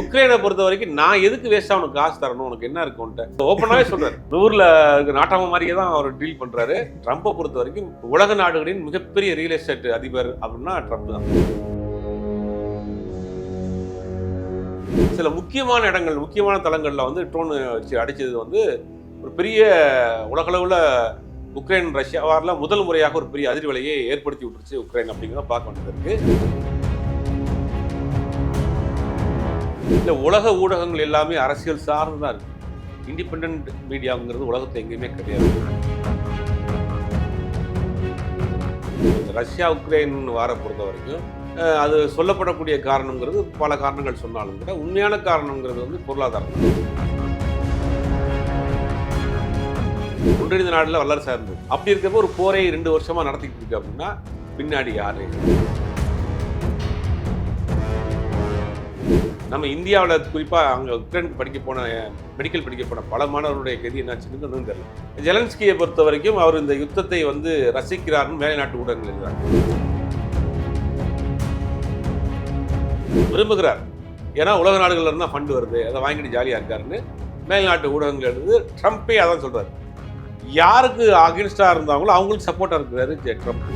உக்ரைனை பொறுத்த வரைக்கும் நான் எதுக்கு வேஸ்டா உனக்கு காசு தரணும்? உனக்கு என்ன இருக்கு உன்ட்ட ஓப்பனாவே சொல்றாரு. ஊர்ல நாட்டாம மாதிரியே தான் அவர் டீல் பண்றாரு. ட்ரம்ப்பை பொறுத்த வரைக்கும் உலக நாடுகளின் மிகப்பெரிய ரியல் எஸ்டேட் அதிபர் அப்படின்னா ட்ரம்ப் தான். சில முக்கியமான இடங்கள் முக்கியமான தளங்களில் வந்து ட்ரோன் வச்சு அடிச்சது வந்து ஒரு பெரிய உலகளவில் உக்ரைன் ரஷ்யா வாரில் முதல் முறையாக ஒரு பெரிய அதிர்வலையை ஏற்படுத்தி விட்டுருச்சு உக்ரைன் அப்படிங்கிறத பார்க்க வேண்டியது இருக்குது இந்த உலக ஊடகங்கள் எல்லாமே அரசியல் சார்ந்து தான் இருக்கு இண்டிபெண்ட் மீடியாங்கிறது உலகத்துல எங்கேயுமே கிடையாது. ரஷ்யா உக்ரைன் வார பொறுத்த வரைக்கும் அது சொல்லப்படக்கூடிய காரணங்கிறது பல காரணங்கள் சொன்னாலும் கூட உண்மையான காரணங்கிறது வந்து பொருளாதாரம். ஒன்றிணைந்த நாடுல வல்லரசாக இருந்தது. அப்படி இருக்கப்போ ஒரு போரை ரெண்டு வருஷமா நடத்திக்கிட்டு இருக்கு அப்படின்னா பின்னாடி யாரு? நம்ம இந்தியாவில் குறிப்பாக அங்கே உக்ரைனுக்கு படிக்க போன மெடிக்கல் படிக்க போன பல மாணவருடைய கதி என்னாச்சுன்னு ஒன்றும் தெரியல. ஜெலன்ஸ்கியை பொறுத்த வரைக்கும் அவர் இந்த யுத்தத்தை வந்து ரசிக்கிறார்னு மேலைநாட்டு ஊடகங்கள் எழுதுறாங்க. விரும்புகிறார். ஏன்னா உலக நாடுகள்ல இருந்தால் ஃபண்டு வருது அதை வாங்கிட்டு ஜாலியாக இருக்காருன்னு மேல்நாட்டு ஊடகங்கள் எழுது. ட்ரம்ப்பே அதான் சொல்கிறார் யாருக்கு அகேன்ஸ்டாக இருந்தாங்களோ அவங்களுக்கு சப்போர்ட்டாக இருக்கிறாரு Trump.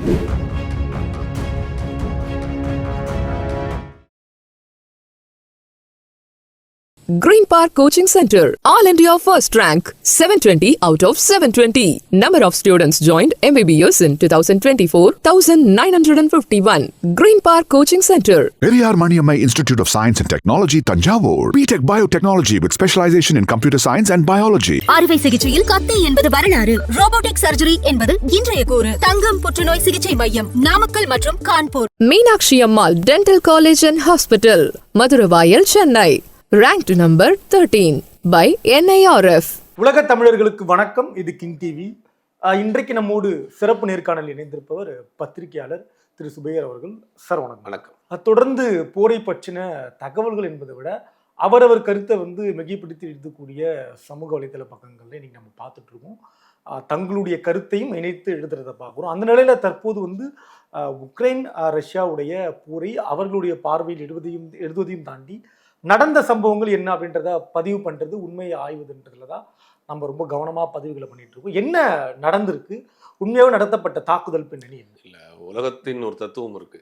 Green Park Coaching Center, All India First Rank, 720 out of 720. Number of students joined MBBS in 2024, 1951. Green Park Coaching Center, Periyar Maniammai Institute of Science and Technology, Tanjavur. BTech Biotechnology with specialization in computer science and biology. அறுவை சிகிச்சையில் கத்தை என்பது வரலாறு robotic surgery என்பது இன்றைய கூறு தங்கம் புற்றுநோய் சிகிச்சை மையம் நாமக்கல் மற்றும் Kanpur Meenakshi Ammal Dental College and Hospital, Madhuravaiyal, Chennai. Ranked number 13 by NIRF. உலக தமிழர்களுக்கு வணக்கம். இது கிங் டிவி. இன்றைக்கு நம்மோடு சிறப்பு நேர்காணல் இணைந்திருப்பவர் பத்திரிகையாளர் திரு சுபையர் அவர்கள். சார் வணக்கம். வணக்கம். தொடர்ந்து போரை பற்றின தகவல்கள் என்பதை விட அவரவர் கருத்தை வந்து மிகைப்படுத்தி எழுதக்கூடிய சமூக வலைதள பக்கங்கள்ல இன்னைக்கு நம்ம பார்த்துட்டு இருக்கோம் அஹ், தங்களுடைய கருத்தையும் இணைத்து எழுதுறதை பார்க்குறோம். அந்த நிலையில தற்போது வந்து உக்ரைன் ரஷ்யாவுடைய போரை அவர்களுடைய பார்வையில் எழுதுவதையும் எழுதுவதையும் தாண்டி நடந்த சம்பவங்கள் என்ன அப்படின்றத பதிவு பண்றது உண்மையை ஆய்வுன்றதுல தான் நம்ம ரொம்ப கவனமா பதிவுகளை பண்ணிட்டு இருக்கோம். என்ன நடந்திருக்கு? உண்மையாவே நடத்தப்பட்ட தாக்குதல் பின்னணி இல்ல உலகத்தின் ஒரு தத்துவம் இருக்கு.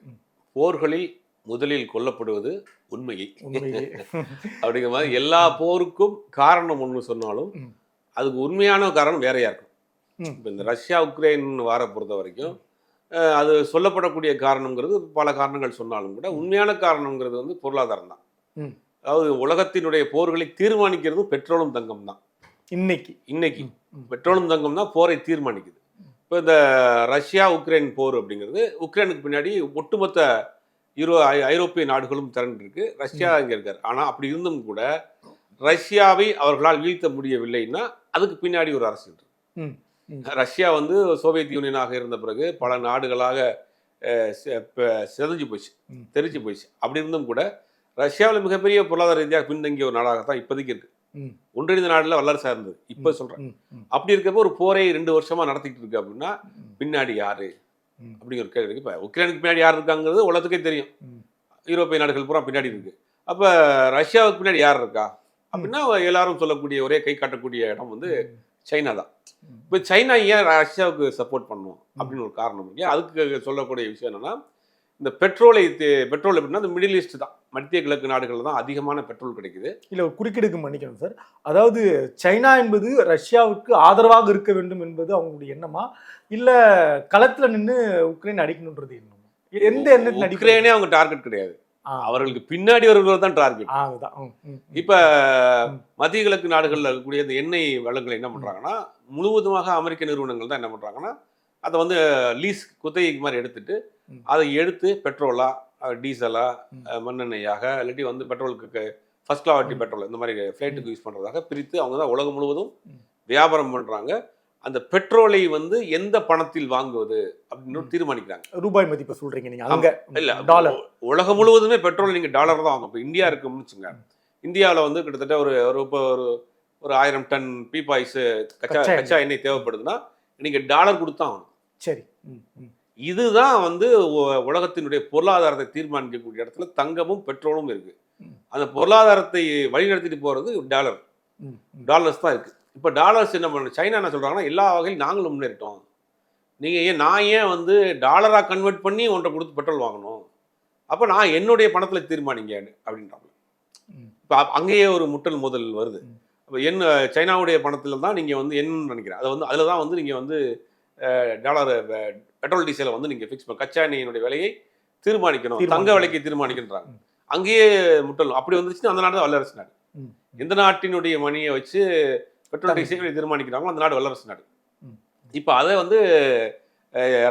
போர்களில் முதலில் கொல்லப்படுவது உண்மையை. அப்படிங்கிற மாதிரி எல்லா போருக்கும் காரணம் ஒன்று சொன்னாலும். அதுக்கு உண்மையான காரணம் வேறையா இருக்கும். இப்போ இந்த ரஷ்யா உக்ரைன் வார பொறுத்த வரைக்கும் அது சொல்லப்படக்கூடிய காரணங்கிறது பல காரணங்கள் சொன்னாலும் கூட உண்மையான காரணங்கிறது வந்து பொருளாதாரம் தான். அதாவது உலகத்தினுடைய போர்களை தீர்மானிக்கிறது பெட்ரோலும் தங்கம் தான். இன்னைக்கு. இன்னைக்கு. பெட்ரோலும் தங்கம் தான் போரை தீர்மானிக்குது. இப்போ இந்த ரஷ்யா உக்ரைன் போர் அப்படிங்கிறது உக்ரைனுக்கு பின்னாடி ஒட்டுமொத்த யூரோ ஐரோப்பிய நாடுகளும் திரண்டிருக்கு. ரஷ்யா இங்கே இருக்கார். ஆனால் அப்படி இருந்தும் கூட ரஷ்யாவை அவர்களால் வீழ்த்த முடியவில்லைன்னா அதுக்கு பின்னாடி ஒரு அரசியல் இருக்கு. ரஷ்யா வந்து சோவியத் யூனியனாக இருந்த பிறகு பல நாடுகளாக சிதைஞ்சு போச்சு. ம். தெரிச்சு போச்சு. அப்படி இருந்தும் கூட ரஷ்யாவில் மிகப்பெரிய பொருளாதார ரீதியாக பின்தங்கிய ஒரு நாடாகத்தான் இப்போதைக்கு இருக்கு. ஒன்றிணைந்த நாடுல வல்லரசா இருந்தது. இப்போ சொல்றேன். அப்படி இருக்கப்போ ஒரு போரை ரெண்டு வருஷமா நடத்திட்டு இருக்கு அப்படின்னா. பின்னாடி யாரு. அப்படிங்கிற ஒரு கேள்வி இருக்கு. இப்போ உக்ரைனுக்கு பின்னாடி யார் இருக்காங்கிறது உலகத்துக்கே தெரியும். யூரோப்பிய நாடுகள் பூரா பின்னாடி இருக்கு. அப்ப ரஷ்யாவுக்கு பின்னாடி யார் இருக்கா? அப்படின்னா எல்லாரும் சொல்லக்கூடிய ஒரே கை காட்டக்கூடிய இடம் வந்து சைனா தான். இப்போ சைனா ஏன் ரஷ்யாவுக்கு சப்போர்ட் பண்ணும் அப்படின்னு ஒரு காரணம் இருக்கு. அதுக்கு சொல்லக்கூடிய விஷயம் என்னன்னா இந்த பெட்ரோலை பெட்ரோல் எப்படின்னா இந்த மிடில் ஈஸ்ட் தான். மத்திய கிழக்கு நாடுகளில் தான் அதிகமான பெட்ரோல் கிடைக்குது. இல்ல ஒரு குறுக்கீடுக்கு மன்னிக்கணும் சார் அதாவது சைனா என்பது ரஷ்யாவுக்கு ஆதரவாக இருக்க வேண்டும் என்பது அவங்களுடைய எண்ணமா? இல்ல களத்துல நின்னு உக்ரைன் அடிக்கணும்ன்றது எண்ணமா எந்த எண்ணத்தில் உக்ரைனே அவங்க டார்கெட் கிடையாது. அவர்களுக்கு பின்னாடி வருகிறது தான் டார்கெட் அதுதான். இப்ப மத்திய கிழக்கு நாடுகளில் இருக்கக்கூடிய இந்த எண்ணெய் வளங்களை என்ன பண்றாங்கன்னா முழுவதுமாக அமெரிக்க நிறுவனங்கள் தான் என்ன பண்றாங்கன்னா அதை வந்து லீஸ் குத்தகைக்கு மாதிரி எடுத்துட்டு. அதை எடுத்து பெட்ரோலா டீசலா ம். அஹ், மண்ணெண்ணெயாக இல்லாட்டி வந்து பெட்ரோலுக்கு ஃபர்ஸ்ட் கிளாரிட்டி பெட்ரோல் இந்த மாதிரி ஃப்ளைட்டுக்கு யூஸ் பண்றதாக பிரித்து அவங்க தான் உலகம் முழுவதும். வியாபாரம் பண்றாங்க. அந்த பெட்ரோலை வந்து எந்த பணத்தில் வாங்குவது அப்படின்னு தீர்மானிக்கிறாங்க. ரூபாய் மதிப்பை சொல்றீங்க நீங்க அங்க இல்ல டாலர் உலகம் முழுவதுமே பெட்ரோல் நீங்க டாலர் தான் வாங்க இப்போ இந்தியா இருக்குன்னு வச்சுங்க. இந்தியாவில் வந்து கிட்டத்தட்ட ஒரு ஒரு இப்போ ஒரு ஒரு ஆயிரம் டன் பீப்பாய்ஸ் கச்சா கச்சா எண்ணெய். தேவைப்படுதுன்னா நீங்க டாலர் கொடுத்தா ஆகணும். சரி. இதுதான் வந்து உலகத்தினுடைய பொருளாதாரத்தை தீர்மானிக்கக்கூடிய இடத்துல தங்கமும் பெட்ரோலும் இருக்கு. அந்த பொருளாதாரத்தை வழிநடத்திட்டு போறது டாலர். டாலர்ஸ் தான் இருக்கு. இப்போ டாலர்ஸ் என்ன பண்ண சைனா என்ன சொல்றாங்கன்னா எல்லா வகையிலும் நாங்களும் முன்னேறிட்டோம். நீங்க ஏன் நான் ஏன் வந்து டாலரா கன்வெர்ட் பண்ணி ஒன்றை கொடுத்து பெட்ரோல் வாங்கணும்? அப்போ நான் என்னுடைய பணத்துல தீர்மானிங்க அப்படின்றாங்க. இப்போ அங்கேயே ஒரு முட்டல் முதல் வருது. ம். அப்போ என் சைனாவுடைய பணத்துல தான் நீங்க வந்து என்னன்னு நினைக்கிறேன். அதை வந்து அதில் தான் வந்து நீங்க வந்து டாலர் பெட்ரோல் டீசலை வந்து நீங்க ஃபிக்ஸ் பண்ண கச்சா எண்ணெயினுடைய விலையை தீர்மானிக்கணும். தங்க. விலைக்கு தீர்மானிக்கின்றாங்க. அங்கேயே முட்டல் அப்படி வந்துச்சுன்னா அந்த நாடு தான் வல்லரசு நாடு. எந்த நாட்டினுடைய மணியை வச்சு பெட்ரோல். டீசலை தீர்மானிக்கிறாங்களோ அந்த நாடு வல்லரசு நாடு. இப்போ அதை வந்து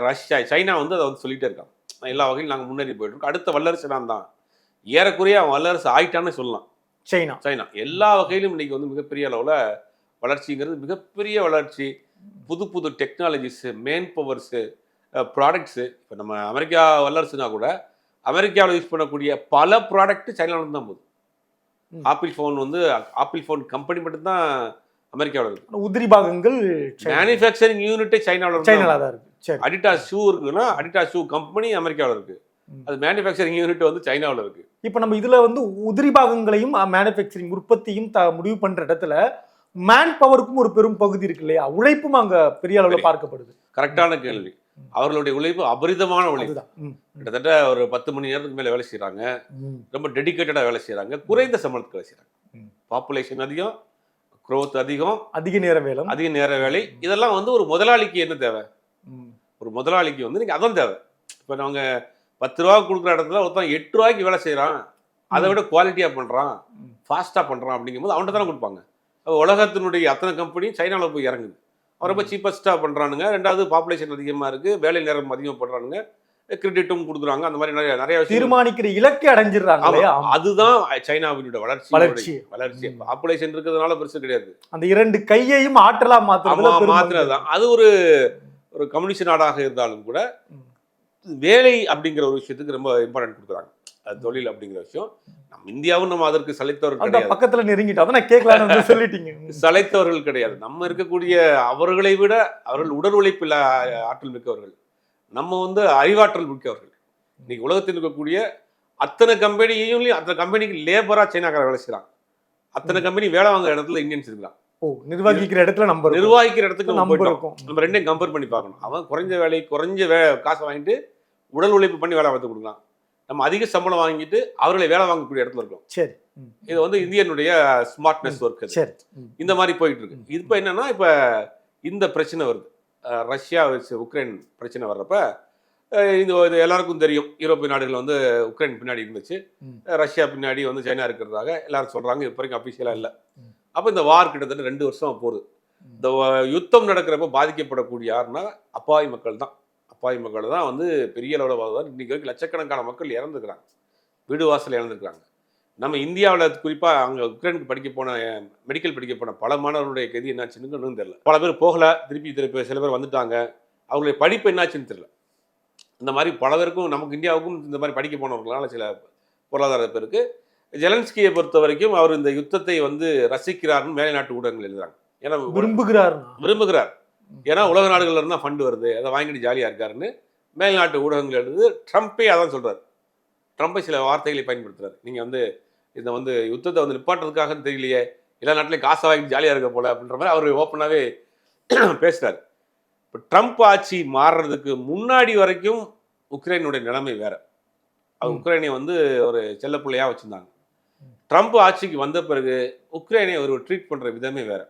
ரஷ்யா சைனா வந்து அதை வந்து சொல்லிட்டே இருக்காங்க. எல்லா வகையிலும் நாங்கள் முன்னேறி போயிட்டு இருக்கோம். அடுத்த வல்லரசு நான் தான். ஏறக்குறைய அவன் வல்லரசு ஆயிட்டான்னு சொல்லலாம். சைனா. சைனா. எல்லா வகையிலும் இன்னைக்கு வந்து மிகப்பெரிய அளவில் வளர்ச்சிங்கிறது மிகப்பெரிய வளர்ச்சி. புது புது டெக்னாலஜிஸு மேன் பவர்ஸு ப்ராடக்ட்ஸு இப்போ நம்ம அமெரிக்கா வல்லரசுனா கூட அமெரிக்காவில் யூஸ் பண்ணக்கூடிய பல ப்ராடக்ட் சைனாவில் தான் போகுது. ஆப்பிள் ஃபோன் வந்து ஆப்பிள் ஃபோன் கம்பெனி மட்டும்தான் அமெரிக்காவில் இருக்கு. உதிரி பாகங்கள். மேனுஃபேக்சரிங் யூனிட்டே சைனாவில் சைனால தான் இருக்கு. சரி. ஷூ இருக்குன்னா அடிட்டா ஷூ கம்பெனி அமெரிக்காவில் இருக்கு. அது மேனுஃபேக்சரிங் யூனிட் வந்து சைனாவில் இருக்கு. இப்போ நம்ம இதுல வந்து உதிரி பாகங்களையும் மேனுஃபேக்சரிங் உற்பத்தியும் த முடிவு பண்ற இடத்துல மேன் பவருக்கும் ஒரு பெரும் பகுதி இருக்கு இல்லையா? உழைப்பும் அங்க பெரிய அளவுல. பார்க்கப்படுது. கரெக்டான கேள்வி. அவர்களுடைய உழைப்பு அபரிதமான உழைப்பு. கிட்டத்தட்ட ஒரு பத்து மணி நேரத்துக்கு மேலே வேலை செய்கிறாங்க ம். ரொம்ப டெடிக்கேட்டடாக வேலை செய்கிறாங்க குறைந்த சம்பளத்துக்கு வேலை செய்கிறாங்க ம். பாப்புலேஷன் அதிகம் growth அதிகம் அதிக நேர வேலம் அதிக நேர வேலை. இதெல்லாம் வந்து ஒரு முதலாளிக்கு என்ன தேவை? ஒரு முதலாளிக்கு வந்து இன்னைக்கு அதான் தேவை. இப்போ நாங்கள் பத்து ரூபா கொடுக்குற இடத்துல ஒருத்தன் எட்டு ரூபாய்க்கு வேலை செய்கிறான் அதை விட குவாலிட்டியாக பண்ணுறான் ம். ஃபாஸ்ட்டாக பண்ணுறான் அப்படிங்கும்போது அவன்கிட்ட தானே கொடுப்பாங்க. உலகத்தினுடைய அத்தனை கம்பெனி சைனாவில் போய் இறங்குது. ரொம்ப சீப்பஸ்ட்டாக பண்ணுறானுங்க ரெண்டாவது பாப்புலேஷன் அதிகமாக இருக்குது வேலை நேரம் அதிகம் பண்ணுறானுங்க கிரெடிட்டும் கொடுக்குறாங்க. அந்த மாதிரி நிறைய நிறைய தீர்மானிக்கிற இலக்கை அடைஞ்சிடுறாங்க அதுதான் சைனாவினுடைய வளர்ச்சி. வளர்ச்சி. வளர்ச்சி. பாப்புலேஷன் இருக்கிறதுனால பெருசு கிடையாது. அந்த இரண்டு கையையும் ஆற்றலா ஆமா மாத்துறதுல பெரும் மாத்திரதான் அது ஒரு ஒரு கம்யூனிஸ்ட் நாடாக இருந்தாலும் கூட. வேலை அப்படிங்கிற ஒரு விஷயத்துக்கு ரொம்ப இம்பார்ட்டன்ட் கொடுக்குறாங்க. தொழில் அப்படிங்கிற விஷயம் நம்ம இந்தியாவும் நம்ம அதற்கு சளைத்தவர்கள் அந்த கிடையாது. பக்கத்துல நெருங்கிட்டோம். நான் கேட்கலாம்னு வந்து சொல்லிட்டீங்க. ம். சளைத்தவர்கள் கிடையாது. நம்ம இருக்கக்கூடிய அவர்களை விட அவர்கள் உடல் உழைப்பில் ஆற்றல் மிக்கவர்கள். நம்ம வந்து அறிவாற்றல் மிக்கவர்கள். இன்னைக்கு உலகத்தில் இருக்கக்கூடிய அத்தனை கம்பெனியையும் அத்தனை கம்பெனிக்கு லேபரா சைனாக்கார வேலை செய்றாங்க. அத்தனை கம்பெனி வேலை வாங்குற இடத்துல இந்தியன்ஸ் இருக்கலாம் ஓ நிர்வகிக்கிற இடத்துல நம்ம. நிர்வகிக்கிற இடத்துக்கு நம்ம நம்ம போயிட்டோம். இருக்கோம். நம்ம ரெண்டையும் கம்பேர் பண்ணி பார்க்கணும். அவன் குறைஞ்ச வேலை குறைஞ்ச வே காசை வாங்கிட்டு உடல் உழைப்பு பண்ணி வேலை பார்த்து கொடுக்கலாம். நம்ம அதிக சம்பளம் வாங்கிட்டு அவர்களை வேலை வாங்கக்கூடிய இடத்துல இருக்கோம். சரி. இது வந்து இந்தியனுடைய ஸ்மார்ட்னஸ் ஒர்க் சரி. இந்த மாதிரி போயிட்டு இருக்கு. இப்போ என்னன்னா இப்போ இந்த பிரச்சனை வருது. ரஷ்யா வச்சு உக்ரைன் பிரச்சனை வர்றப்ப அஹ் இது இது எல்லாருக்கும் தெரியும். யூரோப்பிய நாடுகள் வந்து உக்ரைன் பின்னாடி இருந்துச்சு. ரஷ்யா பின்னாடி வந்து சைனா இருக்கிறதாக எல்லாரும் சொல்றாங்க. இப்போ வரைக்கும் அஃபிஷியலாக இல்லை. அப்போ இந்த வார் கிட்டத்தட்ட ரெண்டு வருஷம் போகுது. இந்த யுத்தம் நடக்கிறப்ப பாதிக்கப்படக்கூடிய யாருன்னா அப்பாவி மக்கள் தான். அப்பாவி மக்கள் தான் வந்து பெரிய அளவில் வாழ்வார் இன்னைக்கு வரைக்கும் லட்சக்கணக்கான மக்கள் இறந்துக்கிறாங்க. வீடு வாசல் இழந்துக்கிறாங்க நம்ம இந்தியாவில் குறிப்பாக அங்கே உக்ரைனுக்கு படிக்க போன மெடிக்கல் படிக்க போன பல மாணவர்களுடைய கதி என்னாச்சுன்னு இன்னும் தெரியல. பல பேர் போகல திருப்பி திருப்பி சில பேர் வந்துட்டாங்க. அவங்களுடைய படிப்பு என்னாச்சுன்னு தெரியல. இந்த மாதிரி பல பேருக்கும் நமக்கு இந்தியாவுக்கும் இந்த மாதிரி படிக்க போனவர்களால சில பொருளாதார பேருக்கு. ஜெலன்ஸ்கியை பொறுத்த வரைக்கும் அவர் இந்த யுத்தத்தை வந்து ரசிக்கிறார்னு மேலை நாட்டு ஊடகங்கள் எழுதுறாங்க. ஏன்னா விரும்புகிறாருன்னா விரும்புகிறார். ஏன்னா உலக நாடுகள்ல இருந்து தான் ஃபண்டு வருது அதை வாங்கிட்டு ஜாலியாக இருக்காருன்னு மேல்நாட்டு ஊடகங்கள் எழுது ட்ரம்ப்பே அதான் சொல்றாரு. ட்ரம்ப்பை சில வார்த்தைகளை பயன்படுத்துறாரு. நீங்கள் வந்து இதை வந்து யுத்தத்தை வந்து நிப்பாட்டுறதுக்காகன்னு தெரியலையே எல்லா நாட்டிலையும் காசை வாங்கிட்டு ஜாலியாக இருக்க போல அப்படின்ற மாதிரி அவர் ஓப்பனாகவே பேசுறாரு. இப்போ ட்ரம்ப் ஆட்சி மாறுறதுக்கு முன்னாடி வரைக்கும் உக்ரைனுடைய நிலைமை வேற. அது ம். உக்ரைனை வந்து ஒரு செல்லப்பிள்ளையா வச்சிருந்தாங்க. ட்ரம்ப் ஆட்சிக்கு வந்த பிறகு உக்ரைனை ஒரு ட்ரீட் பண்ற விதமே வேற.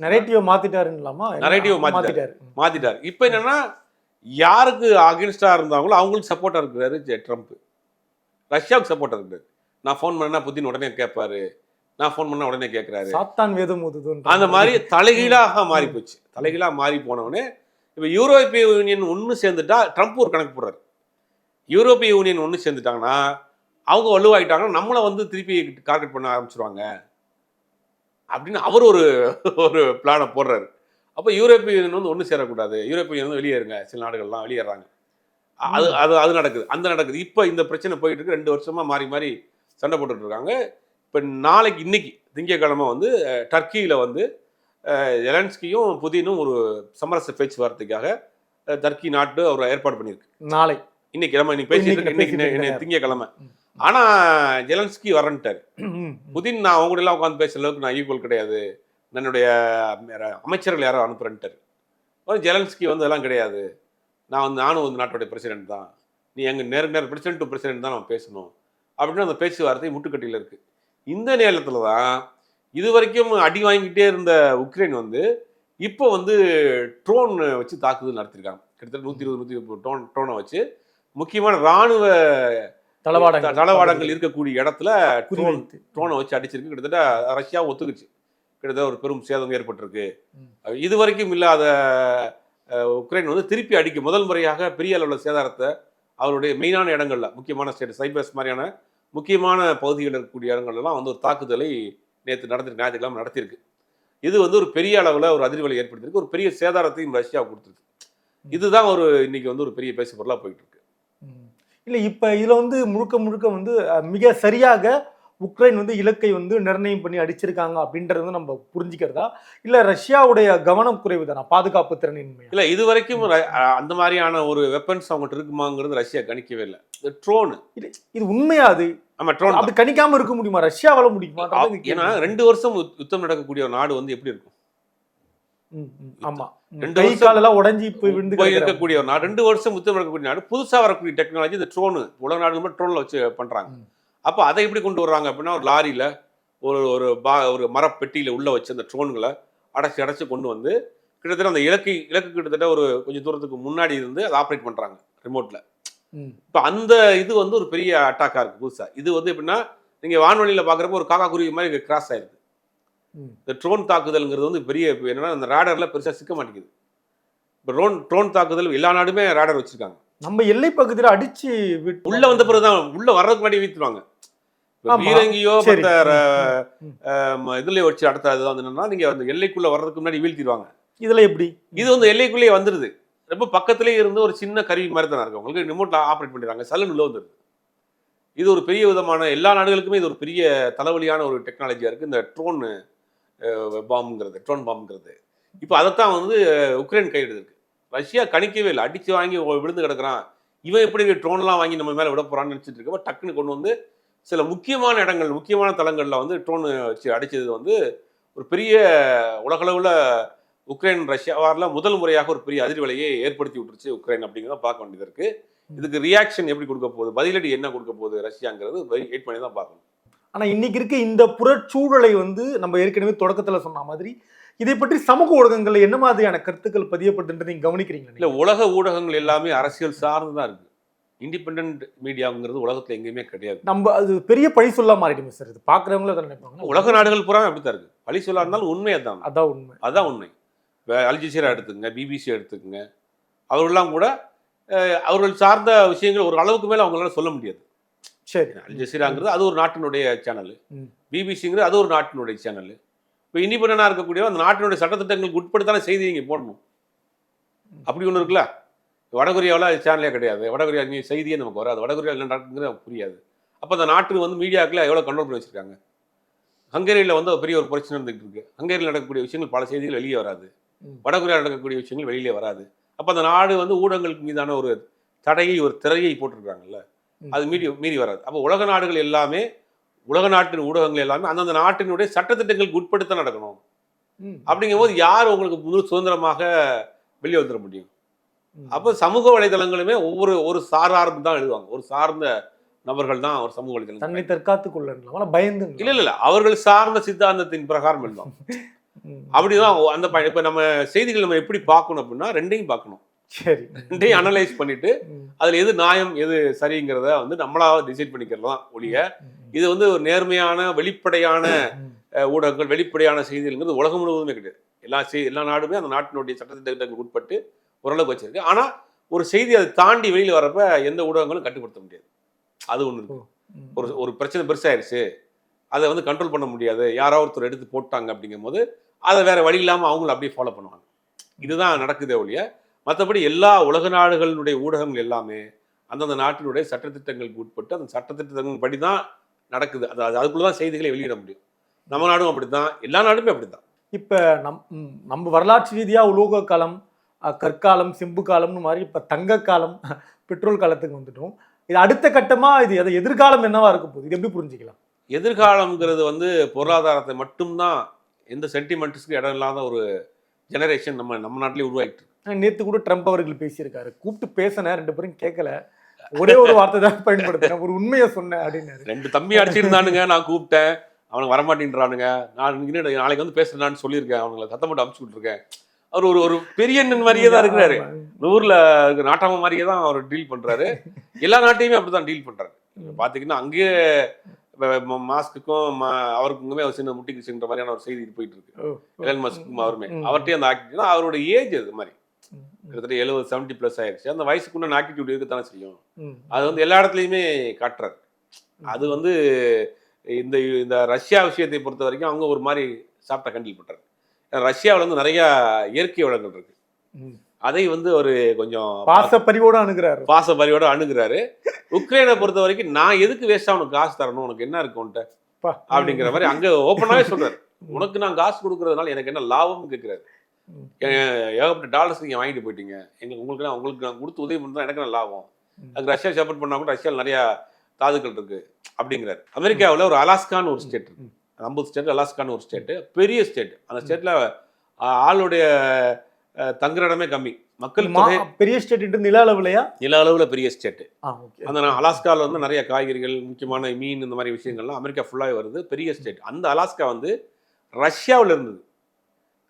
நரேட்டிவ் மாத்திட்டாருங்களாமா Narrative மாத்திட்டாரு. மாத்திட்டார். இப்போ என்னன்னா யாருக்கு அகேன்ஸ்டா இருந்தாங்களோ அவங்களுக்கு சப்போர்ட்டா இருக்கிறாரு ஜெ- ட்ரம்ப். ரஷ்யாவுக்கு சப்போர்ட்டா இருக்கிறாரு. நான் ஃபோன் பண்ணா புத்தின் உடனே கேட்பாரு. நான் ஃபோன் பண்ணா உடனே கேட்கறாரு. சாத்தான் வேதம் அந்த மாதிரி தலைகீழாக மாறி போச்சு. தலைகீழா மாறி போனவனே இப்போ யூரோப்பிய யூனியன் ஒன்று சேர்ந்துட்டா ட்ரம்ப் ஒரு கணக்கு போடுறாரு. யூரோப்பிய யூனியன் ஒன்று சேர்ந்துட்டாங்கன்னா அவங்க வலுவாயிட்டாங்கன்னா நம்மளை வந்து திருப்பி டார்கெட் பண்ண ஆரம்பிச்சிருவாங்க. அப்படின்னு அவர் ஒரு ஒரு பிளானை போடுறாரு. அப்போ யூரோப்பிய யூனியன் வந்து ஒன்று சேரக்கூடாது. யூரோப்பிய யூனியன் வந்து வெளியேறுங்க. சில நாடுகள்லாம் வெளியேறாங்க. அது அது அது நடக்குது. அந்த நடக்குது. இப்போ இந்த பிரச்சனை போயிட்டு இருக்கு ரெண்டு வருஷமா மாறி மாறி சண்டை போட்டுட்டு இருக்காங்க இப்போ நாளைக்கு இன்னைக்கு திங்கட்கிழமை வந்து டர்க்கியில வந்து அஹ், ஜெலன்ஸ்கியும் புதினும் ஒரு சமரச பேச்சுவார்த்தைக்காக டர்க்கி நாட்டு அவர் ஏற்பாடு பண்ணியிருக்கு. நாளை. இன்னைக்கு நம்ம இன்னைக்கு பேசிட்டு இருக்க இன்னைக்கு பேசிட்டு ஆனா ஜெலன்ஸ்கி வரன்ட்டார். புதின் நான் அவங்க எல்லாம் உட்காந்து பேசுற அளவுக்கு நான் ஈக்குவல் கிடையாது. என்னுடைய அமைச்சர்கள் யாரோ அனுப்புறேன்ட்டார். ஒரு ஜெலன்ஸ்கி வந்து அதெல்லாம் கிடையாது. நான் வந்து நானும் வந்து நாட்டுடைய பிரசிடென்ட் தான். நீ எங்க நேர நேர பிரசிடென்ட் டு பிரசிடென்ட் தான் நம்ம பேசணும். அப்படின்னு அந்த பேச்சுவார்த்தை முட்டுக்கட்டியில் இருக்கு. இந்த நேரத்தில் தான் இது வரைக்கும் அடி வாங்கிக்கிட்டே இருந்த உக்ரைன் வந்து இப்போ வந்து ட்ரோன் வச்சு தாக்குதல் நடத்திருக்காங்க. கிட்டத்தட்ட நூற்றி இருபது நூற்றி முப்பது ட்ரோன் ட்ரோனை வச்சு முக்கியமான ராணுவ தளவாடங்கள். தளவாடங்கள் இருக்கக்கூடிய இடத்துல ட்ரோன் வச்சு அடிச்சிருக்கு. கிட்டத்தட்ட ரஷ்யா ஒத்துக்குச்சு. கிட்டத்தட்ட ஒரு பெரும் சேதம் ஏற்பட்டிருக்கு. ம். இது வரைக்கும் இல்லாத உக்ரைன் வந்து திருப்பி அடிக்க முதல் முறையாக பெரிய அளவில் சேதாரத்தை அவருடைய மெயினான இடங்கள்ல முக்கியமான ஸ்டேட் சைபர்ஸ் மாதிரியான முக்கியமான பகுதிகளில் இருக்கக்கூடிய இடங்கள்லாம் வந்து ஒரு தாக்குதலை நேற்று நடந்திருக்கு. ஞாயிற்றுக்கிழமை நடத்தியிருக்கு. இது வந்து ஒரு பெரிய அளவில் ஒரு அதிர்வலை ஏற்படுத்தியிருக்கு. ஒரு பெரிய சேதாரத்தையும் ரஷ்யா கொடுத்துருக்கு. இதுதான் ஒரு இன்னைக்கு வந்து ஒரு பெரிய பேசு பொருளாக போயிட்டு இருக்கு. இல்ல இப்ப இதுல வந்து முழுக்க முழுக்க வந்து மிக சரியாக உக்ரைன் வந்து இலக்கை வந்து நிர்ணயம் பண்ணி அடிச்சிருக்காங்க அப்படின்றது வந்து நம்ம புரிஞ்சுக்கிறதா? இல்ல ரஷ்யாவுடைய கவனம் குறைவு தானா பாதுகாப்பு திறனின்மை இல்ல இது வரைக்கும் அந்த மாதிரியான ஒரு வெப்பன்ஸ் அவங்ககிட்ட இருக்குமாங்கிறது ரஷ்யா கணிக்கவே இல்லை. இந்த ட்ரோன் இது உண்மையா அது? ஆமா ட்ரோன் அப்படி கணிக்காம இருக்க முடியுமா? ரஷ்யாவால முடியுமா? ஏன்னா ரெண்டு வருஷம் யுத்- யுத்தம் நடக்கக்கூடிய ஒரு நாடு வந்து எப்படி இருக்கும்? ஆமா. ரெண்டு வருஷம் எல்லாம் உடைஞ்சு போய் விழுந்து போய் இருக்கக்கூடிய ஒரு நாடு. ரெண்டு வருஷம் யுத்தம் நடக்கக்கூடிய நாடு. புதுசா வரக்கூடிய டெக்னாலஜி இந்த ட்ரோனு உலக நாடுகள் ட்ரோன்ல வச்சு பண்றாங்க. ம். அப்ப அதை எப்படி கொண்டு வர்றாங்க அப்படின்னா ஒரு லாரியில ஒரு ஒரு பா ஒரு மரப்பெட்டியில உள்ள வச்சு அந்த ட்ரோன்களை அடைச்சு அடைச்சு கொண்டு வந்து கிட்டத்தட்ட அந்த இலக்கு இலக்கு கிட்டத்தட்ட ஒரு கொஞ்சம் தூரத்துக்கு முன்னாடி இருந்து அதை ஆப்ரேட் பண்றாங்க ரிமோட்ல ம். இப்போ அந்த இது வந்து ஒரு பெரிய அட்டாக்கா இருக்கு புதுசா. இது வந்து எப்படின்னா நீங்க வான்வெளியில பாக்குறப்ப ஒரு காக்கா குருவி மாதிரி கிராஸ் ஆயிருக்கு. இந்த ட்ரோன் தாக்குதல்ங்கிறது வந்து பெரிய என்னன்னா அந்த ரேடர்ல பெருசா சிக்க மாட்டேங்குது. இப்போ ட்ரோன் ட்ரோன் தாக்குதல் எல்லா நாடுமே ரேடர் வச்சிருக்காங்க. நம்ம எல்லை பகுதியில அடிச்சு உள்ள வந்த பிறகுதான் உள்ள வர்றதுக்கு முன்னாடி ஆமா. பீரங்கியோ. மற்ற இதுலயே வச்சு அடுத்த அது வந்து என்னன்னா நீங்க அந்த எல்லைக்குள்ள வர்றதுக்கு முன்னாடி வீழ்த்திடுவாங்க இதுல எப்படி? இது வந்து எல்லைக்குள்ளேயே வந்துருது. ரொம்ப பக்கத்துலேயே இருந்து ஒரு சின்ன கருவி மாதிரி தானே இருக்கு உங்களுக்கு ரிமோட்ல ஆப்ரேட் பண்ணிடுறாங்க. சல்லுன்னு உள்ள வந்துருது. இது ஒரு பெரிய விதமான எல்லா நாடுகளுக்குமே இது ஒரு பெரிய தலைவலியான ஒரு டெக்னாலஜியா இருக்கு. இந்த ட்ரோன் பாம்புங்கிறது ட்ரோன் பாம்புங்கிறது. இப்போ அதைத்தான் வந்து உக்ரைன் கையெழுத்திருக்கு ரஷ்யா கணிக்கவே இல்லை. அடித்து வாங்கி விழுந்து கிடக்குறான். இவன் எப்படி ட்ரோன்லாம் வாங்கி நம்ம மேலே விட போகிறான்னு நினச்சிட்டு இருக்கப்போ டக்குன்னு கொண்டு வந்து சில முக்கியமான இடங்கள் முக்கியமான தளங்களில் வந்து ட்ரோன் வச்சு அடித்தது வந்து ஒரு பெரிய உலகளவில் உக்ரைன் ரஷ்யா வாரில் முதல் முறையாக ஒரு பெரிய அதிர்வலையை ஏற்படுத்தி விட்டுருச்சு உக்ரைன் அப்படிங்கிறத பார்க்க வேண்டியது இருக்குது இதுக்கு ரியாக்ஷன் எப்படி கொடுக்க போகுது? பதிலடி என்ன கொடுக்க போகுது ரஷ்யாங்கிறது வெயிட் பண்ணி தான் பார்க்கணும். ஆனா இன்னைக்கு இருக்க இந்த புறச்சூழலை வந்து நம்ம ஏற்கனவே தொடக்கத்துல சொன்ன மாதிரி இதை பற்றி சமூக ஊடகங்கள்ல என்ன மாதிரியான கருத்துக்கள் பதியப்பட்டுன்றது நீங்க கவனிக்கிறீங்களா இல்லை? உலக ஊடகங்கள் எல்லாமே அரசியல் சார்ந்து தான் இருக்கு. இண்டிபெண்ட் மீடியாங்கிறது உலகத்தில் எங்கேயுமே கிடையாது. நம்ம அது பெரிய பழி சொல்லா மாறிடுமே சார். இது பாக்குறவங்களும் அதை நினைப்பாங்க? உலக நாடுகள் பூரா அப்படித்தான் இருக்கு. பழி சொல்லா இருந்தாலும் உண்மை அதான். அதான் உண்மை. அதான் உண்மை. அல்ஜசீரா எடுத்துக்கங்க பிபிசி எடுத்துக்கங்க. அவர்கள்லாம் கூட அவர்கள் சார்ந்த விஷயங்கள் ஒரு அளவுக்கு மேலே அவங்களால சொல்ல முடியாது. சரி. அல்ஜசீராங்கிறது அது ஒரு நாட்டினுடைய சேனல். பிபிசிங்கிறது அது ஒரு நாட்டினுடைய சேனல் இப்போ இண்டிபெண்டாக இருக்கக்கூடிய அந்த நாட்டினுடைய சட்டத்திட்டங்களுக்கு உட்படுத்தான செய்தி நீங்கள் போடணும். அப்படி ஒன்று இருக்குல்ல? வடகொரியாவில் சேனலே கிடையாது. வடகொரியா நீ செய்தியே நமக்கு வராது. வடகொரியா என்ன நடக்குங்கிறது புரியாது. அப்போ அந்த நாட்டு வந்து மீடியாக்களை எவ்வளோ கண்ட்ரோல் பண்ணி வச்சிருக்காங்க? ஹங்கேரியில் வந்து பெரிய ஒரு பிரச்சனை இருந்துகிட்டு இருக்கு. ஹங்கேரியில் நடக்கக்கூடிய விஷயங்கள் பல செய்திகள் வெளியே வராது. ம். வடகொரியாவில் நடக்கக்கூடிய விஷயங்கள் வெளியிலே வராது. அப்போ அந்த நாடு வந்து ஊடகங்களுக்கு மீதான ஒரு தடையை ஒரு திரையை போட்டிருக்காங்கல்ல. அது மீறி மீறி வராது. அப்போ உலக நாடுகள் எல்லாமே உலக நாட்டின் ஊடகங்கள் எல்லாமே அந்தந்த நாட்டினுடைய சட்டத்திட்டங்களுக்கு உட்படுத்த நடக்கணும். ம். அப்படிங்கும்போது யார் உங்களுக்கு முழு சுதந்திரமாக வெளியே வந்துட முடியும். அப்போ சமூக வலைதளங்களுமே ஒவ்வொரு ஒரு சாரார்பு தான் எழுதுவாங்க. ஒரு சார்ந்த நபர்கள் தான் ஒரு சமூக வலைதளம் தன்னை தற்காத்துக் ஆனா பயந்து இல்ல இல்ல அவர்கள் சார்ந்த சித்தாந்தத்தின் பிரகாரம் எழுதுவாங்க. அப்படிதான் அந்த இப்ப நம்ம செய்திகள் நம்ம எப்படி பார்க்கணும் அப்படின்னா ரெண்டையும் பார்க்கணும். சரி. ரெண்டையும் அனலைஸ் பண்ணிட்டு. அதுல எது நியாயம் எது சரிங்கிறத வந்து நம்மளா டிசைட் பண்ணிக்கிறது தான் ஒழிய. இது வந்து ஒரு நேர்மையான வெளிப்படையான ஊடகங்கள் வெளிப்படையான செய்திகள்ங்கிறது உலகம் முழுவதுமே கிடையாது. எல்லா செய் எல்லா நாடுமே அந்த நாட்டினுடைய சட்டத்திட்டங்களுக்கு உட்பட்டு ஓரளவுக்கு வச்சிருக்கு. ஆனா ஒரு செய்தி அதை தாண்டி வெளியில வரப்ப எந்த ஊடகங்களும் கட்டுப்படுத்த முடியாது. அது ஒண்ணு இருக்கு. ம். ஒரு ஒரு பிரச்சனை பெருசாயிருச்சு. அதை வந்து கண்ட்ரோல் பண்ண முடியாது. யாரோ ஒருத்தர் எடுத்து போட்டாங்க அப்படிங்கும்போது அதை வேற வழி இல்லாமல் அவங்களும் அப்படியே ஃபாலோ பண்ணுவாங்க. இதுதான் நடக்குதே ஒழிய மற்றபடி எல்லா உலக நாடுகளினுடைய ஊடகங்கள் எல்லாமே அந்தந்த நாட்டினுடைய சட்டத்திட்டங்களுக்கு உட்பட்டு அந்த சட்டத்திட்டங்கள் படி தான் நடக்குது. அது அது அதுக்குள்ள தான் செய்திகளை வெளியிட முடியும். நம்ம நாடும் அப்படித்தான். எல்லா நாடுமே அப்படித்தான். இப்ப நம் நம்ம வரலாற்று ரீதியா உலோக காலம் கற்காலம் செம்பு காலம்னு மாதிரி இப்ப தங்க காலம் பெட்ரோல் காலத்துக்கு வந்துட்டோம். இது அடுத்த கட்டமா இது எது எதிர்காலம் என்னவா இருக்க போகுது? இது எப்படி புரிஞ்சுக்கலாம்? எதிர்காலம்ங்கிறது வந்து பொருளாதாரத்தை மட்டும்தான் எந்த சென்டிமெண்ட்ஸ்க்கு இடம் இல்லாத ஒரு ஜெனரேஷன் நம்ம நம்ம நாட்டிலே உருவாயிட்டு நேத்து கூட ட்ரம்ப் அவர்கள் பேசியிருக்காரு. கூப்பிட்டு பேசினேன் ரெண்டு பேரும் கேட்கல ஒரே ஒரு வார்த்தை தான் பயன்படுத்தினேன் ஒரு உண்மையை சொன்னேன் அப்படின்னாரு. ரெண்டு தம்பி அடிச்சிருந்தானுங்க நான் கூப்பிட்டேன். அவனுக்கு வரமாட்டேன்றானுங்க. நான் நாளைக்கு வந்து பேசுறேன்னு சொல்லியிருக்கேன். அவங்களை சத்தம் போட்டு அமுச்சு விட்டுருக்கேன். அவர் ஒரு ஒரு பெரிய மாதிரியே தான் இருக்கிறாரு. இருக்க நாட்டாம மாதிரியே தான் அவர் டீல் பண்றாரு. எல்லா நாட்டையுமே அப்படிதான் டீல் பண்றாரு. பாத்தீங்கன்னா அங்கேயே மாஸ்க்குக்கும் அவருக்குமே அவர் சின்ன முட்டிக்குச்சுன்ற மாதிரியான ஒரு செய்தி போயிட்டு இருக்கு. எலன் மஸ்க்கும் அவருமே. அவர்கிட்டயே அந்த ஆக்டிவிட்டி அவரோட ஏஜ் அது மாதிரி. கிட்டத்தட்ட எழுபது செவன்டி ப்ளஸ் ஆயிடுச்சு. அந்த வயசுக்குள்ள ஆக்டிவிட்டி இருக்கத்தானே செய்யும்? அது வந்து எல்லா இடத்துலையுமே காட்டுறாரு. அது வந்து இந்த இந்த ரஷ்யா விஷயத்தை பொறுத்த வரைக்கும் அவங்க ஒரு மாதிரி சாப்பிட்ட கண்டில் ஏன்னா ரஷ்யாவுல வந்து நிறைய இயற்கை வளங்கள் இருக்கு. அதை வந்து ஒரு கொஞ்சம் பாசப்பறிவோட அணுகிறாரு. பாச பரியோட அணுகுறாரு. உக்ரைனை பொறுத்த வரைக்கும் நான் எதுக்கு வேஸ்டா உனக்கு காசு தரணும்? உனக்கு என்ன இருக்கு உன்கிட்ட? பா. அப்படிங்கிற மாதிரி அங்க ஓப்பனாவே சொல்றாரு. உனக்கு நான் காசு கொடுக்கறதுனால எனக்கு என்ன லாபம்னு கேட்கிறாரு ஏகப்பட்ட டாலர்ஸ் நீங்க வாங்கிட்டு போயிட்டீங்க. எங்களுக்கு உங்களுக்கு நான் உங்களுக்கு நான் கொடுத்து உதவி பண்ணா எனக்கு என்ன லாபம். ம். அதுக்கு ரஷ்யா சப்போர்ட் பண்ணா கூட ரஷ்யாவில் நிறைய தாதுக்கள் இருக்கு அப்படிங்கிறாரு. அமெரிக்காவில் ஒரு அலாஸ்கான்னு ஒரு ஸ்டேட் இருக்கு. ஐம்பது ஸ்டேட் அலாஸ்கான்னு ஒரு ஸ்டேட் பெரிய ஸ்டேட் அந்த ஸ்டேட்ல ஆளுடைய தங்குற இடமே கம்மி. மக்கள் பெரிய ஸ்டேட் நில அளவுலையா? நில அளவுல பெரிய ஸ்டேட். அந்த அலாஸ்காவில் வந்து நிறைய காய்கறிகள் முக்கியமான மீன் இந்த மாதிரி விஷயங்கள்லாம் அமெரிக்கா ஃபுல்லாகவே வருது. பெரிய ஸ்டேட் அந்த அலாஸ்கா வந்து ரஷ்யாவில் இருந்தது.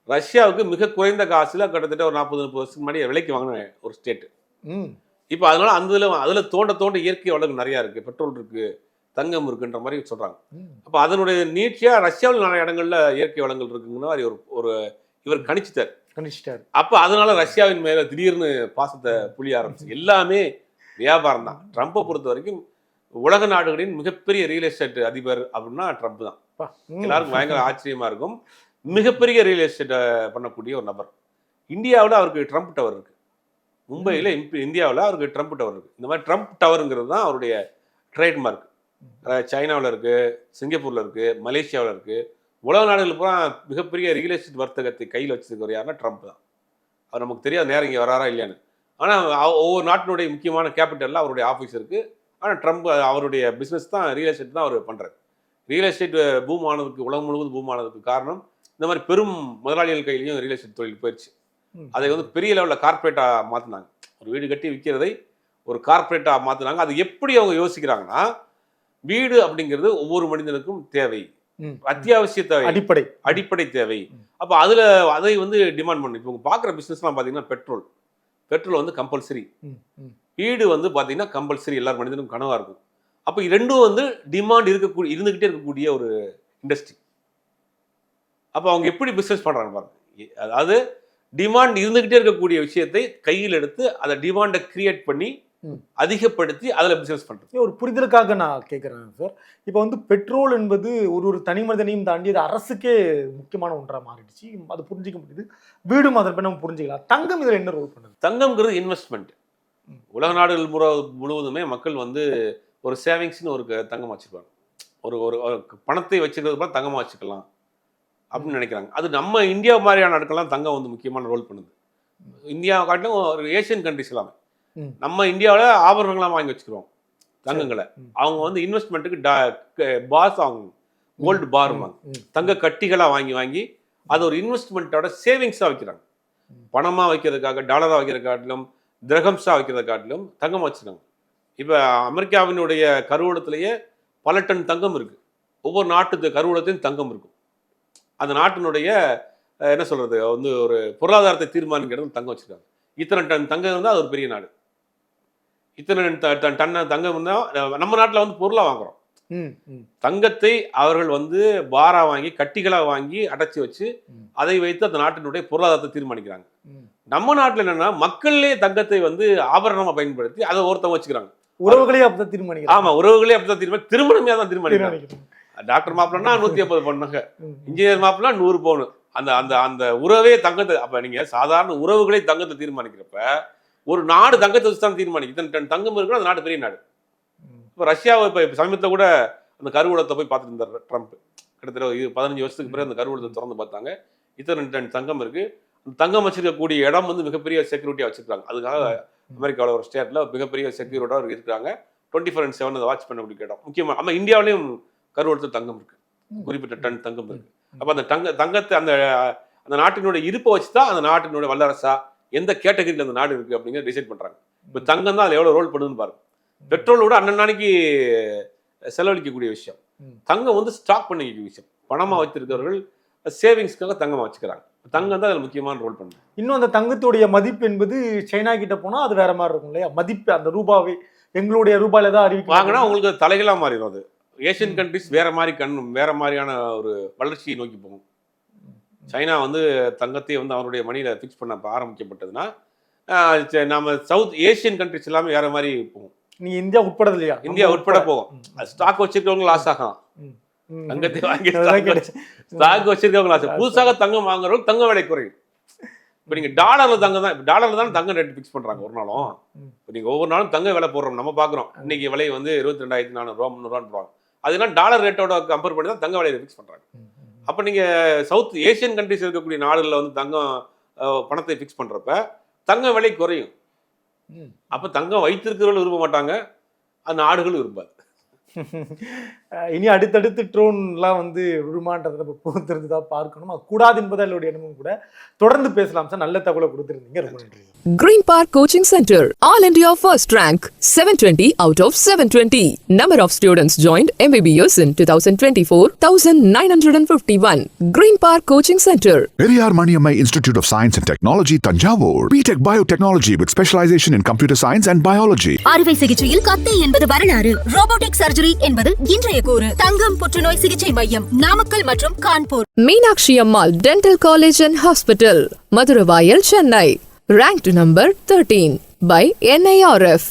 ரஷ்யாவுக்கு மிக குறைந்த காசுல கிட்டத்தட்ட ஒரு நாற்பது முப்பது வருஷத்துக்கு முன்னாடி விலைக்கு வாங்கின ஒரு ஸ்டேட் ம், இப்போ அதனால அந்த அதில் தோண்ட தோண்ட இயற்கை வளங்கள் நிறையா இருக்கு. பெட்ரோல் இருக்கு தங்கம் இருக்குன்ற மாதிரி சொல்றாங்க. ம். அப்போ அதனுடைய நீட்சியாக ரஷ்யாவில் நிறைய இடங்கள்ல இயற்கை வளங்கள் இருக்குங்கிற மாதிரி ஒரு ஒரு இவர் கணிச்சிட்டார். கணிச்சிட்டாரு. அப்ப அதனால ரஷ்யாவின் மேல திடீர்னு பாசத்தை புளிய ஆரம்பிச்சு. எல்லாமே வியாபாரம் தான். ட்ரம்ப்பை பொறுத்த வரைக்கும் உலக நாடுகளின் மிகப்பெரிய ரியல் எஸ்டேட் அதிபர் அப்படின்னா ட்ரம்ப் தான். எல்லாருக்கும் பயங்கர ஆச்சரியமா இருக்கும். மிகப்பெரிய ரியல் எஸ்டேட்டை பண்ணக்கூடிய ஒரு நபர். இந்தியாவில் அவருக்கு ட்ரம்ப் டவர் இருக்கு. மும்பையில் இந்தியாவில் அவருக்கு ட்ரம்ப் டவர் இருக்கு. இந்த மாதிரி ட்ரம்ப் டவருங்கிறது தான் அவருடைய ட்ரேட்மார்க் சைனாவில் இருக்கு சிங்கப்பூர்ல இருக்கு மலேசியாவில் இருக்கு. உலக நாடுகள் பூரா மிகப்பெரிய ரியல் எஸ்டேட் வர்த்தகத்தை கையில் வச்சிருக்கிற யாருன்னா ட்ரம்ப் தான். அவர் நமக்கு தெரியாது நேரம் இங்கே வராரா இல்லையான்னு. ஆனால் ஒவ்வொரு நாட்டினுடைய முக்கியமான கேபிட்டலில் அவருடைய ஆஃபீஸ் இருக்கு. ஆனால் ட்ரம்ப் அவருடைய பிஸ்னஸ் தான் ரியல் எஸ்டேட் தான் அவர் பண்ணுறாரு ரியல் எஸ்டேட் பூம் ஆனதுக்கு உலகம் முழுவதும் பூம் ஆனதுக்கு காரணம் இந்த மாதிரி பெரும் முதலாளிகள் கையிலையும் ரியல் எஸ்டேட் தொழில் போயிடுச்சு. அதை வந்து பெரிய லெவலில் கார்ப்பரேட்டாக மாற்றினாங்க ஒரு வீடு கட்டி விற்கிறதை ஒரு கார்ப்பரேட்டாக மாற்றினாங்க அது எப்படி அவங்க யோசிக்கிறாங்கன்னா வீடு அப்படிங்கிறது ஒவ்வொரு மனிதனுக்கும் தேவை. அத்தியாவசிய தேவை. அடிப்படை. அடிப்படை தேவை. அப்போ அதில் அதை வந்து டிமாண்ட் பண்ணு. இப்போ பார்க்குற பிஸ்னஸ்லாம் பார்த்தீங்கன்னா பெட்ரோல் பெட்ரோல் வந்து கம்பல்சரி. வீடு வந்து பார்த்தீங்கன்னா கம்பல்சரி எல்லார் மனிதனுக்கும் கனவாக இருக்கும். அப்போ ரெண்டும் வந்து டிமாண்ட் இருக்கக்கூடிய இருந்துக்கிட்டே இருக்கக்கூடிய ஒரு இண்டஸ்ட்ரி அப்போ அவங்க எப்படி பிஸ்னஸ் பண்ணுறாங்க பாருங்க. அதாவது டிமாண்ட் இருந்துக்கிட்டே இருக்கக்கூடிய விஷயத்தை கையில் எடுத்து அதை டிமாண்டை கிரியேட் பண்ணி. அதிகப்படுத்தி அதில் பிஸ்னஸ் பண்ணுறது ஒரு புரிதலுக்காக நான் கேட்குறேன் சார் இப்போ வந்து பெட்ரோல் என்பது ஒரு ஒரு தனி மனிதனையும் தாண்டி அது அரசுக்கே முக்கியமான ஒன்றா மாறிடுச்சு. அது புரிஞ்சிக்க முடியுது. வீடும் பின்ன நம்ம புரிஞ்சுக்கலாம். தங்கம் இதில் என்ன ரோல் பண்ணுது? தங்கம்ங்கிறது இன்வெஸ்ட்மெண்ட். உலக நாடுகள் முற முழுவதுமே மக்கள் வந்து ஒரு சேவிங்ஸ்னு ஒரு தங்கம் வச்சுருப்பாங்க. ஒரு ஒரு ஒரு பணத்தை வச்சுக்கிறது போல தங்கமாக வச்சுக்கலாம். அப்படின்னு நினைக்கிறாங்க. அது நம்ம இந்தியா மாதிரியான நாடுக்கெல்லாம் தங்கம் வந்து முக்கியமான ரோல் பண்ணுது. இந்தியா காட்டிலும் ஒரு ஏஷியன் கண்ட்ரிஸ் எல்லாமே. நம்ம இந்தியாவில் ஆபரணங்கள்லாம் வாங்கி வச்சுக்கிறோம் தங்கங்களை. அவங்க வந்து இன்வெஸ்ட்மெண்ட்டுக்கு பாஸ் வாங்குவாங்க கோல்டு பார். தங்க கட்டிகளாக வாங்கி வாங்கி அது ஒரு இன்வெஸ்ட்மெண்ட்டோட சேவிங்ஸாக வைக்கிறாங்க. பணமாக வைக்கிறதுக்காக டாலராக வைக்கிறத காட்டிலும் திரகம்ஸாக வைக்கிறத காட்டிலும் தங்கம் வச்சுருக்காங்க இப்போ அமெரிக்காவினுடைய கருவூலத்திலேயே பல டன் தங்கம் இருக்குது ஒவ்வொரு நாட்டு கருவூலத்தையும் தங்கம் இருக்கும். அந்த நாட்டினுடைய என்ன சொல்கிறது வந்து ஒரு பொருளாதாரத்தை தீர்மானிக்கிறது தங்கம் வச்சுருக்காங்க இத்தனை டன் தங்கம் இருந்தால் அது ஒரு பெரிய நாடு இத்தனை ட- டன் டன் தங்கம் இருந்தால் நம்ம நாட்டில் வந்து பொருளாக வாங்குறோம் ம், ம். தங்கத்தை அவர்கள் வந்து பாரா வாங்கி கட்டிகளா வாங்கி அடைச்சி வச்சு. அதை வைத்து அந்த நாட்டினுடைய பொருளாதாரத்தை தீர்மானிக்கிறாங்க. நம்ம நாட்டில் என்னன்னா மக்களே தங்கத்தை வந்து ஆபரணமா பயன்படுத்தி அதை ஒருத்தவங்க வச்சுக்கிறாங்க உறவுகளே அப்பதான் தீர்மானிக்கிறாங்க ஆமா உறவுகளே அப்படிதான் தீர்மானம் திருமணமே தான் தீர்மானிக்கிறாங்க. டாக்டர் மாப்பிள்ளனா நூத்தி ஐம்பது பொண்ணுங்க. இன்ஜினியர் மாப்பிள்ளா நூறு பவுன் அந்த அந்த அந்த உறவே தங்கத்தை அப்ப நீங்க சாதாரண உறவுகளே தங்கத்தை தீர்மானிக்கிறப்ப ஒரு நாடு தங்கத்தை வச்சு தான் தீர்மானிக்கும். இத்தனை டன் தங்கம் இருக்கிற அந்த நாடு பெரிய நாடு. இப்போ ரஷ்யாவை இப்போ சமீபத்தில் கூட அந்த கருவூலத்தை போய் பார்த்துட்டு இருந்தார் ட்ரம்ப். கிட்டத்தட்ட ஒரு பதினஞ்சு வருஷத்துக்கு பிறகு அந்த கருவூலத்தை திறந்து பார்த்தாங்க. இத்தனை டன் தங்கம் இருக்கு. அந்த தங்கம் வச்சிருக்கக்கூடிய இடம் வந்து மிகப்பெரிய செக்யூரிட்டியாக வச்சிருக்காங்க. அதுக்காக அமெரிக்காவில் ஒரு ஸ்டேட்டில் மிகப்பெரிய செக்யூரிட்டாக இருக்காங்க டுவெண்ட்டி ஃபோர் அண்ட் செவன் அதை வாட்ச் பண்ணக்கூடிய இடம். முக்கியமாக நம்ம இந்தியாவிலையும் கருவூலத்தில் தங்கம் இருக்கு. குறிப்பிட்ட டன் தங்கம் இருக்கு. அப்போ அந்த தங்க தங்கத்தை அந்த அந்த நாட்டினுடைய இருப்பை வச்சு தான் அந்த நாட்டினுடைய வல்லரசா எந்த கேட்டகரியில் அந்த நாடு இருக்கு அப்படிங்கிறத டிசைட் பண்றாங்க. இப்போ தங்கம் தான் அதில் எவ்வளோ ரோல் பண்ணுதுன்னு பாருங்க. பெட்ரோலோட அன்னன்னைக்கு செலவழிக்கக்கூடிய விஷயம். தங்கம் வந்து ஸ்டாக் பண்ணிக்க விஷயம். பணமா வைத்திருக்கிறவர்கள் சேவிங்ஸ்க்காக தங்கமா வச்சுக்கிறாங்க. தங்கம் தான் அதில் முக்கியமான ரோல் பண்ணுது. இன்னும் அந்த தங்கத்துடைய மதிப்பு என்பது சைனா கிட்ட போனா அது வேற மாதிரி இருக்கும் இல்லையா? மதிப்பு அந்த ரூபாவை எங்களுடைய ரூபாயில தான் அறிவிக்க வாங்கினா உங்களுக்கு தலைகளாக மாறிடும் அது. ஏஷியன் கண்ட்ரிஸ் வேற மாதிரி கண் வேற மாதிரியான ஒரு வளர்ச்சியை நோக்கி போகும். சைனா வந்து தங்கத்தை வந்து அவருடைய மணியில ஃபிக்ஸ் பண்ண ஆரம்பிக்கப்பட்டதுன்னா நம்ம சவுத் ஏஷியன் கண்ட்ரிஸ் எல்லாமே வேற மாதிரி போகும். நீங்க இந்தியா உட்பட இல்லையா? இந்தியா உட்பட போகும். ஸ்டாக் வச்சிருக்கவங்க லாஸ் ஆகலாம். தங்கத்தை வாங்கி. ஸ்டாக் வச்சிருக்கவங்க லாஸ் புதுசாக தங்கம் வாங்குறவங்க தங்க விலை குறையும். இப்போ நீங்க டாலர்ல தங்கம் தான் டாலர்ல தான் தங்கம் ரேட் ஃபிக்ஸ் பண்றாங்க ஒரு நாளும். இப்போ நீங்க ஒவ்வொரு நாளும் தங்க விலை போடுறோம். நம்ம பாக்குறோம். இன்னைக்கு விலை வந்து இருபத்தி ரெண்டாயிரத்தி நானூறுரூவா முந்நூறுவான்னு போடுவாங்க அதெல்லாம் டாலர் ரேட்டோட கம்பேர் பண்ணி தான் தங்க விலையை ஃபிக்ஸ் பண்றாங்க ம். அப்போ நீங்க சவுத் ஏசியன் கண்ட்ரிஸ் இருக்கக்கூடிய நாடுகளில் வந்து தங்கம் பணத்தை ஃபிக்ஸ் பண்றப்ப தங்க விலை குறையும். அப்போ தங்கம் வைத்திருக்கிறவர்கள் விரும்ப மாட்டாங்க அந்த நாடுகளும் விரும்பாது இனி அடுத்தடுத்து ட்ரோன்லாம் வந்து விழுமான்றதை நம்ம பொறுத்திருந்து தான் பார்க்கணும் அது கூடாது என்பது என்னுடைய எண்ணமும் கூட தொடர்ந்து பேசலாம் சார் நல்ல தகவலை கொடுத்துருந்தீங்க ரொம்ப நன்றி Green Park Coaching Center, All India First Rank, 720 out of 720. Number of students joined MBBS in 2024, 1951. Green Park Coaching Center, Periyar Maniammai Institute of Science and Technology, Tanjavur. BTech Biotechnology with specialization in computer science and biology. அறுவை சிகிச்சையில் கத்தை என்பது வரலாறு robotic surgery three என்பது இன்றைய கூறு தங்கம் புற்றுநோய் சிகிச்சை மையம் நாமக்கல் மற்றும் Kanpur Meenakshi Ammal dental college and hospital Maduravoyal Chennai rank number thirteen by NIRF